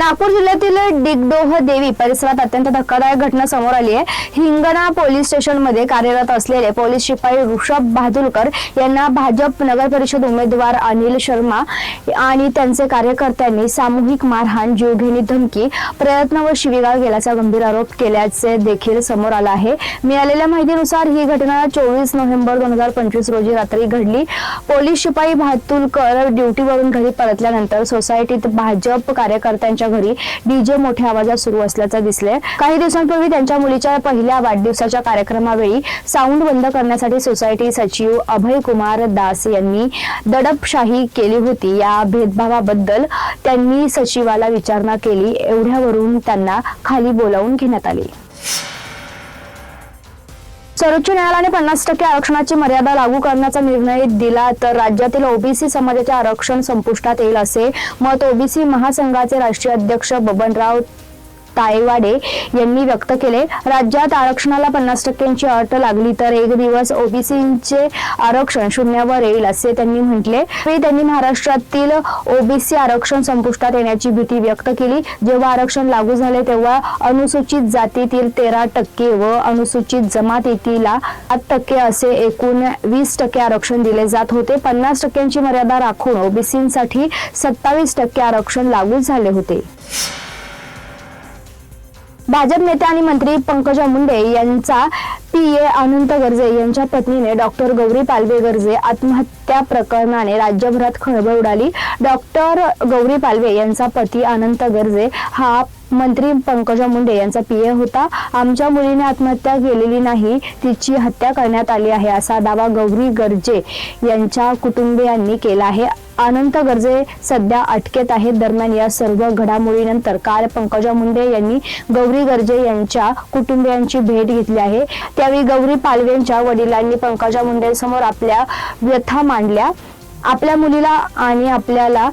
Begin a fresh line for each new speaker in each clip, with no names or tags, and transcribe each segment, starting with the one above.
नागपूर जिल्ह्यातील डिगडोह देवी परिसरात अत्यंत धक्कादायक घटना समोर आली आहे. हिंगणा पोलीस स्टेशनमध्ये कार्यरत असलेले पोलीस शिपाई ऋषभ बहादुरकर यांना भाजप नगर परिषद उमेदवार अनिल शर्मा आणि त्यांचे कार्यकर्त्यांनी सामूहिक मारहाण जीवघेणी धमकी प्रयत्न व शिवीगाळ केल्याचा गंभीर आरोप केल्याचे देखील समोर आला आहे. मिळालेल्या माहितीनुसार ही घटना चोवीस नोव्हेंबर दोन हजार पंचवीस रोजी रात्री घडली. पोलीस शिपाई बहादुरकर ड्युटीवरून घरी परतल्यानंतर सोसायटीत भाजप कार्यकर्त्यांच्या घरी डीजे मोठ्या आवाजात सुरू असल्याचं दिसले काही दिवसांपूर्वी त्यांच्या मुलीच्या पहिल्या वाढदिवसाच्या कार्यक्रमावेळी साऊंड बंद करण्यासाठी सोसायटी सचिव अभय कुमार दास यांनी दडपशाही केली होती. या भेदभावाबद्दल त्यांनी सचिवाला विचारणा केली. एवढ्यावरून त्यांना खाली बोलावून घेण्यात आले. सर्वोच्च न्यायालयाने पन्नास टक्के आरक्षणाची मर्यादा लागू करण्याचा निर्णय दिला तर राज्यातील ओबीसी समाजाचे आरक्षण संपुष्टात येईल असे मत ओबीसी महासंघाचे राष्ट्रीय अध्यक्ष बबनराव तायवाडे यांनी व्यक्त केले. राज्यात आरक्षणाला पन्नास टक्क्यांची अट लागली तर एक दिवस ओबीसीचे आरक्षण शून्यावर येईल असे त्यांनी म्हटले. त्यांनी महाराष्ट्रातील ओबीसी आरक्षण संपुष्टात येण्याची भीती व्यक्त केली. जेव्हा आरक्षण लागू झाले तेव्हा अनुसूचित जातीतील तेरा टक्के व अनुसूचित जमातीला सात टक्के असे एकूण वीस टक्के आरक्षण दिले जात होते. पन्नास टक्क्यांची मर्यादा राखून ओबीसीसाठी सत्तावीस टक्के आरक्षण लागू झाले होते. भाजप नेते आणि मंत्री पंकजा मुंडे यांचा पी ए अनंत गर्जे यांच्या पत्नीने डॉक्टर गौरी पालवे गर्जे आत्महत्या त्या प्रकरणाने राज्यभरात खळबळ उडाली. डॉक्टर गौरी पालवे यांचा पती अनंत गर्जे हा मंत्री पंकजा मुंडे यांचा पीए होता. आमच्या मुलीने आत्महत्या केलेली नाही तिची हत्या करण्यात आली आहे असा दावा गौरी गर्जे यांच्या कुटुंबियांनी केला आहे. अनंत गर्जे सध्या अटकेत आहेत. दरम्यान या सर्व घडामोडीनंतर काल पंकजा मुंडे यांनी गौरी गर्जे यांच्या कुटुंबियांची भेट घेतली आहे. त्यावेळी गौरी पालवेंच्या वडिलांनी पंकजा मुंडेंसमोर आपल्या व्यथा मांडल्या आपल्या मुलीला आणि आपल्याला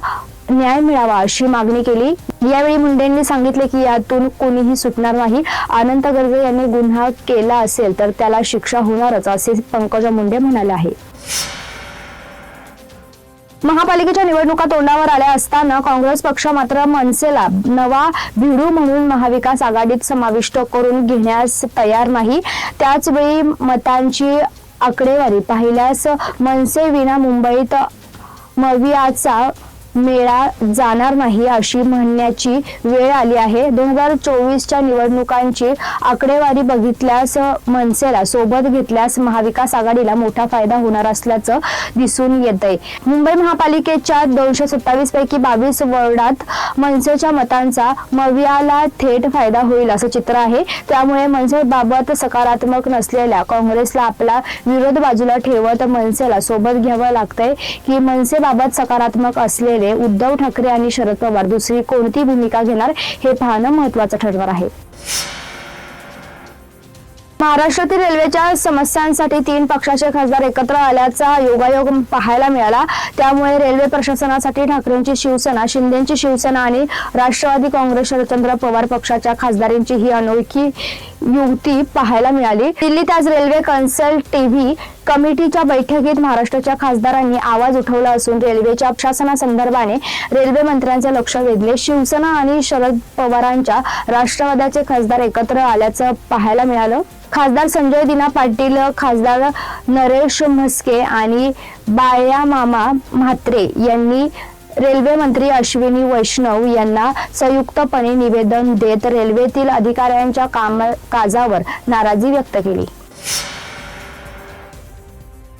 न्याय मिळावा अशी मागणी केली. यावेळी मुंडेंनी सांगितले की यातून कोणीही सुटणार नाही. अनंत गर्जे यांनी गुन्हा केला असेल तर त्याला शिक्षा होणारच असे पंकजा मुंडे म्हणाले आहे. महापालिकेच्या निवडणुका तोंडावर आल्या असताना काँग्रेस पक्ष मात्र मनसेला नवा भिडू म्हणून महाविकास आघाडीत समाविष्ट करून घेण्यास तयार नाही. त्याचवेळी मतांची आकडेवारी पाहिल्यास मनसे विना मुंबईत मवियाचा मेळा जाणार नाही अशी म्हणण्याची वेळ आली आहे. दोन हजार चोवीसच्या निवडणुकांची आकडेवारी बघितल्यास मनसेला सोबत घेतल्यास महाविकास आघाडीला मोठा फायदा होणार असल्याचं दिसून येत आहे मुंबई महापालिकेच्या दोनशे सत्तावीस पैकी बावीस वॉर्डात मनसेच्या मतांचा मवियाला थेट फायदा होईल असं चित्र आहे. त्यामुळे मनसेबाबत सकारात्मक नसलेल्या काँग्रेसला आपला विरोध बाजूला ठेवत मनसेला सोबत घ्यावं लागतंय की मनसेबाबत सकारात्मक असलेले उद्धव ठाकरे आणि शरद पवार दुसरी कोणती भूमिका घेणार हे पाहणं महत्वाचं ठरणार आहे. महाराष्ट्रातील रेल्वेच्या समस्यांसाठी तीन पक्षाचे खासदार एकत्र आल्याचा योगायोग पाहायला मिळाला. त्यामुळे रेल्वे प्रशासनासाठी ठाकरेंची शिवसेना शिंदेची शिवसेना आणि राष्ट्रवादी काँग्रेस शरदचंद्र पवार पक्षाच्या खासदारांची ही अनोळखी युती पाहायला मिळाली. दिल्लीत आज रेल्वे कन्सल्ट टीव्ही कमिटीच्या बैठकीत महाराष्ट्राच्या खासदारांनी आवाज उठवला असून रेल्वेच्या प्रशासनासंदर्भाने रेल्वे मंत्र्यांचे लक्ष वेधले. शिवसेना आणि शरद पवारांच्या राष्ट्रवादाचे खासदार एकत्र आल्याचं पाहायला मिळालं. खासदार संजय दिना पाटील खासदार नरेश म्हस्के आणि बाया मामा म्हात्रे यांनी रेल्वे मंत्री अश्विनी वैष्णव यांना संयुक्तपणे निवेदन देत रेल्वेतील अधिकाऱ्यांच्या कामकाजावर नाराजी व्यक्त केली.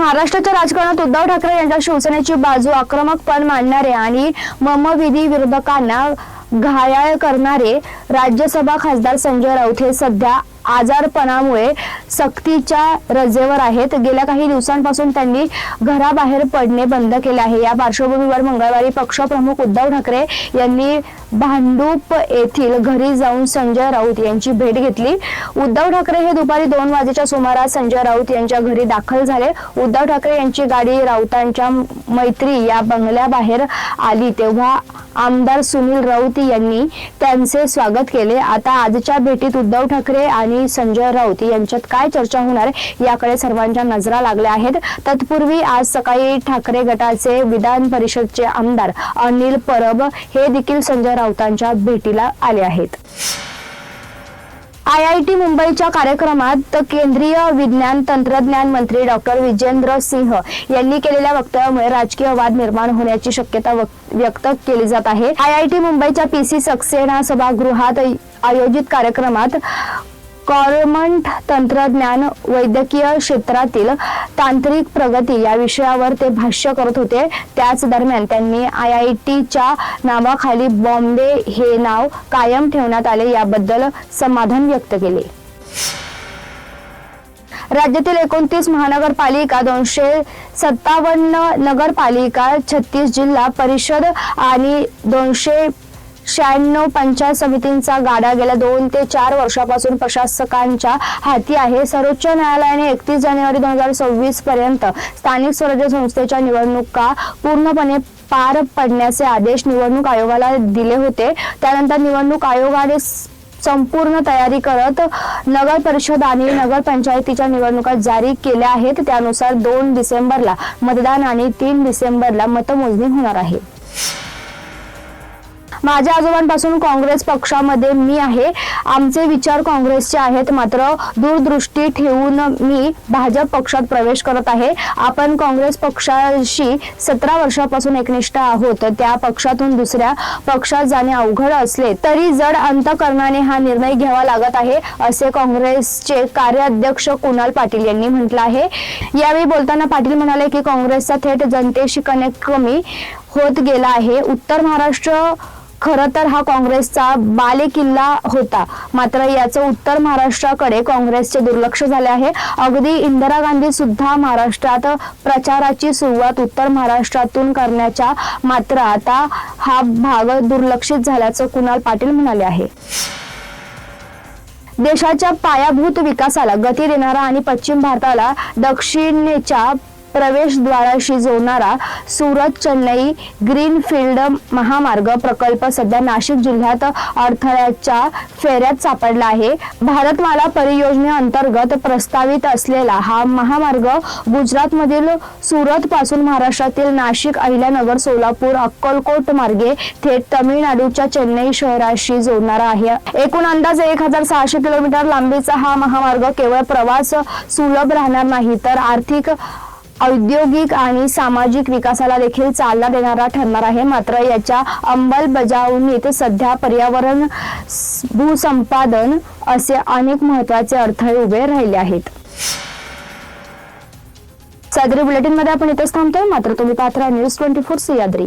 महाराष्ट्राच्या राजकारणात उद्धव ठाकरे यांच्या शिवसेनेची बाजू आक्रमकपण मांडणारे आणि ममविधी विरोधकांना घायाळ करणारे राज्यसभा खासदार संजय राऊत हे सध्या आजारपणामुळे सक्तीच्या रजेवर आहेत. गेल्या काही दिवसांपासून त्यांनी घराबाहेर पडणे बंद केले आहे. या पार्श्वभूमीवर मंगळवारी पक्षप्रमुख उद्धव ठाकरे यांनी भांडूप येथील घरी जाऊन संजय राऊत यांची भेट घेतली. उद्धव ठाकरे हे दुपारी दोन वाजेच्या सुमारास संजय राऊत यांच्या घरी दाखल झाले. उद्धव ठाकरे यांची गाडी राऊतांच्या मैत्री या बंगल्याबाहेर आली. तेव्हा आमदार सुनील राऊत यांनी त्यांचे स्वागत केले. आता आजच्या भेटीत उद्धव ठाकरे आणि संजय राऊत यांच्यात काय चर्चा होणार याकडे सर्वांच्या नजरा लागल्या आहेत. तत्पूर्वी आज सकाळी ठाकरे गटाचे विधान परिषदचे आमदार अनिल परब हे देखील संजय राऊतांच्या भेटीला आले आहेत. आय आय टी मुंबईच्या कार्यक्रमात केंद्रीय विज्ञान तंत्रज्ञान मंत्री डॉक्टर विजेंद्र सिंह यांनी केलेल्या वक्तव्यामुळे राजकीय वाद निर्माण होण्याची शक्यता व्यक्त केली जात आहे. आय आय टी मुंबईच्या पी सी सक्सेना सभागृहात आयोजित कार्यक्रमात कॉरमंट तंत्रज्ञान वैद्यकीय क्षेत्रातील तांत्रिक प्रगती या विषयावर ते भाष्य करत होते. त्याच दरम्यान त्यांनी आय आय टीच्या नावाखाली बॉम्बे हे नाव कायम ठेवण्यात आले याबद्दल समाधान व्यक्त केले. राज्यातील एकोणतीस महानगरपालिका दोनशे सत्तावन्न नगरपालिका छत्तीस जिल्हा परिषद आणि दोनशे शहाण्णव पंचायत समितींचा गाडा गेल्या दोन ते चार वर्षापासून प्रशासकांच्या हाती आहे. सर्वोच्च न्यायालयाने एकतीस जानेवारी दोन हजार सव्वीस पर्यंत स्थानिक स्वराज्य संस्थेच्या निवडणुका पूर्णपणे पार पडण्याचे आदेश निवडणूक आयोगाला दिले होते. त्यानंतर निवडणूक आयोगाने संपूर्ण तयारी करत नगर परिषद आणि नगर पंचायतीच्या निवडणुका जारी केल्या आहेत. त्यानुसार दोन डिसेंबरला मतदान आणि तीन डिसेंबरला मतमोजणी होणार आहे. माझ्या आजोबांपासून काँग्रेस पक्षामध्ये मी आहे. आमचे विचार काँग्रेसचे आहेत मात्र दूरदृष्टी ठेवून मी भाजप पक्षात प्रवेश करत आहे. आपण काँग्रेस पक्षाशी सतरा वर्षापासून एकनिष्ठ आहोत. त्या पक्षातून दुसऱ्या पक्षात जाणे अवघड असले तरी जड अंतकरणाने हा निर्णय घ्यावा लागत आहे असे काँग्रेसचे कार्याध्यक्ष कुणाल पाटील यांनी म्हटलं आहे. यावेळी बोलताना पाटील म्हणाले की काँग्रेसचा थेट जनतेशी कनेक्ट कमी होत गेला आहे. उत्तर महाराष्ट्र खरं तर हा काँग्रेसचा बालेकिल्ला होता. मात्र याचं उत्तर महाराष्ट्राकडे काँग्रेसचे दुर्लक्ष झाले आहे. अगदी इंदिरा गांधी सुद्धा महाराष्ट्रात प्रचाराची सुरुवात उत्तर महाराष्ट्रातून करण्याच्या मात्र आता हा भाग दुर्लक्षित झाल्याचं कुणाल पाटील म्हणाले आहे. देशाच्या पायाभूत विकासाला गती देणारा आणि पश्चिम भारताला दक्षिणेच्या प्रवेशद्वाराशी जोडणारा सुरत चेन्नई ग्रीनफील्ड महामार्ग प्रकल्प सध्या नाशिक जिल्ह्यात अडथळ्याच्या फेऱ्यात सापडला आहे. भारतमाला परियोजनेअंतर्गत प्रस्तावित असलेला हा महामार्ग गुजरातमधील सुरत पासून महाराष्ट्रातील नाशिक अहिल्यानगर सोलापूर अक्कलकोट मार्गे थेट तामिळनाडूच्या चेन्नई शहराशी जोडणारा आहे. एकूण अंदाजे एक हजार सहाशे किलोमीटर लांबीचा हा महामार्ग केवळ प्रवास सुलभ राहणार नाही तर आर्थिक औद्योगिक आणि सामाजिक विकासाला देखील चालना देणारा ठरणार आहे. मात्र याच्या अंमलबजावणीत सध्या पर्यावरण भूसंपादन असे अनेक महत्त्वाचे अडथळे उभे राहिले आहेत. सदरी बुलेटिनमध्ये आपण इथेच थांबतोय. मात्र तुम्ही पात्र न्यूज ट्वेंटी फोर सह्याद्री